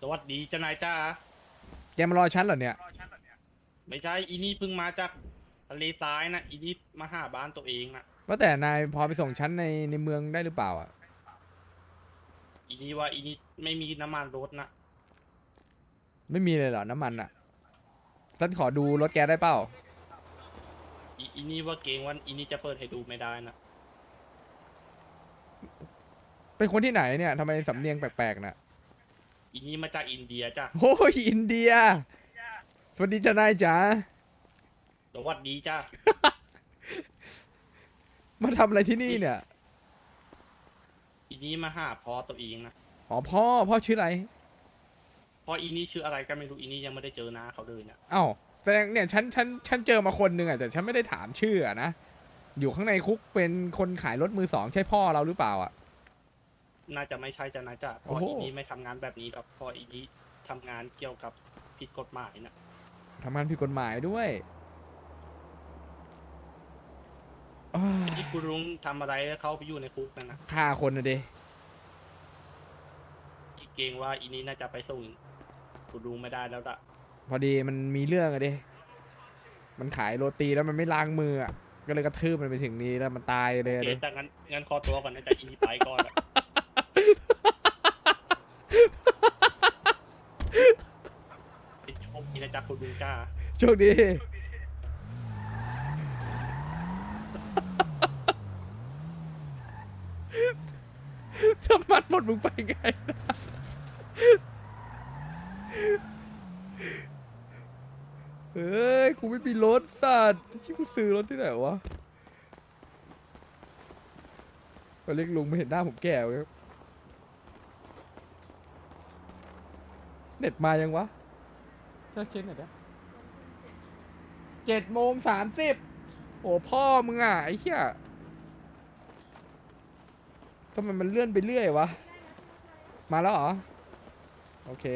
สวัสดีเจ้านายจ้าแกมารอฉันเหรอเนี่ย ไม่ใช่อีนี่เพิ่งมาจากทะเลทรายนะอีนี่มาหาบ้านตัวเองนะว่าแต่นายพอไปส่งฉันในในเมืองได้หรือเปล่าอะ อีนี่ว่าอีนี่ไม่มีน้ำมันรถนะไม่มีเลยเหรอ น้ำมันอะฉันขอดูรถแกได้เปล่า อีอีนี่ว่าเกรงว่าอีนี่จะเปิดให้ดูไม่ได้นะเป็นคนที่ไหนเนี่ยทำไมสำเนียงแปลกๆน่ะ อีนี่มาจากอินเดียจ้ะโอ้ยอินเดีย สวัสดีจ้านายจ๋า สวัสดีจ้ามาทำอะไรที่นี่เนี่ย อีนี่มาหาพ่อตัวเองนะอ๋อพ่อพ่อชื่ออะไร พ่ออีนี่ชื่ออะไรก็ไม่รู้อีนี่ยังไม่ได้เจอหน้าเขาเลยเนี่ยเอ้าแสดงเนี่ยฉันฉันฉันเจอมาคนหนึ่งอะแต่ฉันไม่ได้ถามชื่ออะนะ อยู่ข้างในคุกเป็นคนขายรถมือสองใช่พ่อเราหรือเปล่าอะ น่าจะไม่ใช่จ้านายจ้าเพโอ้ราะโหอีนี่ไม่ทำงานแบบนี้ครับเพราะอีนี่ทำงานเกี่ยวกับผิดกฎหมายนะทำงานผิดกฎหมายด้วยอ้าวที่คุณลุงทำอะไรแล้วเขาไปอยู่ในคุกนั่นนะฆ่าคนนะเดอีเกรงว่าอีนี่น่าจะไปส่งคุณลุงไม่ได้แล้วละพอดีมันมีเรื่องอะเดมันขายโรตีแล้วมันไม่ล้างมืออะก็เลยกระทืบมันไปถึงนี้แล้วมันตายเลยโออะเคเด แต่งั้นงั้นขอตัวก่อนนะจ๊ะอีนี่ไปก่อนอะ เป็นโชคดีนะจ๊ะคุณลุงจ้าโชคดี ถ้ามันหมดมึงไปไงนะเฮ้ย กูไม่มีรถสัตว์ที่กูซื้อรถที่ไหนวะมาเรียกลุงไม่เห็นหน้าผมแก่เว้ย เน็ตมายังวะเช็คเช็คหน่อยนะเจ็ดโมงสามสิบโอ้พ่อมึงอะไอ้เหี้ยทำไมมันเลื่อนไปเรื่อยวะ มาแล้วเหรอ โอเค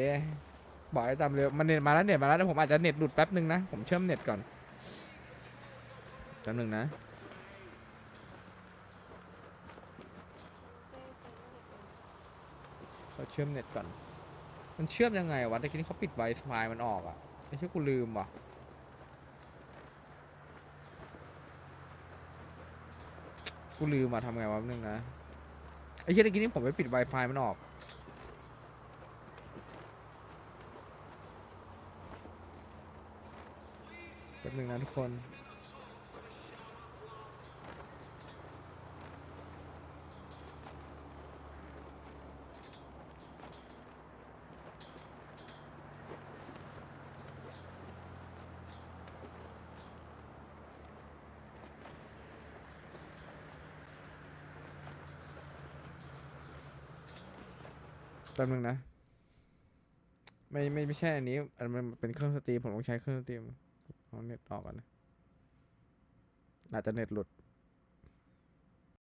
บอกให้ตามเร็ว มันเน็ตมาแล้วเน็ตมาแล้วแต่ผมอาจจะเน็ตหลุดแป๊บนึงนะ ผมเชื่อมเน็ตก่อนแป๊บนึงนะขอเชื่อมเน็ตก่อน มันเชื่อมยังไงวะแต่กี้นี้เขาปิดไวไฟมันออกอะไม่ใช่กูลืมว่ะกูลืมอะทำไงวะนึงนะไอ้เหี้ยตะกี้นี้ผมไปปิด Wi-Fi มันออกแป๊บนึงนะทุกคน แป๊บนึงนะ ไม่ไม่ไม่ใช่อันนี้ อันมันเป็นเครื่องสตรีมผมต้องใช้เครื่องสตรีมเอาเน็ตออกก่อนนะอาจจะเน็ตหลุด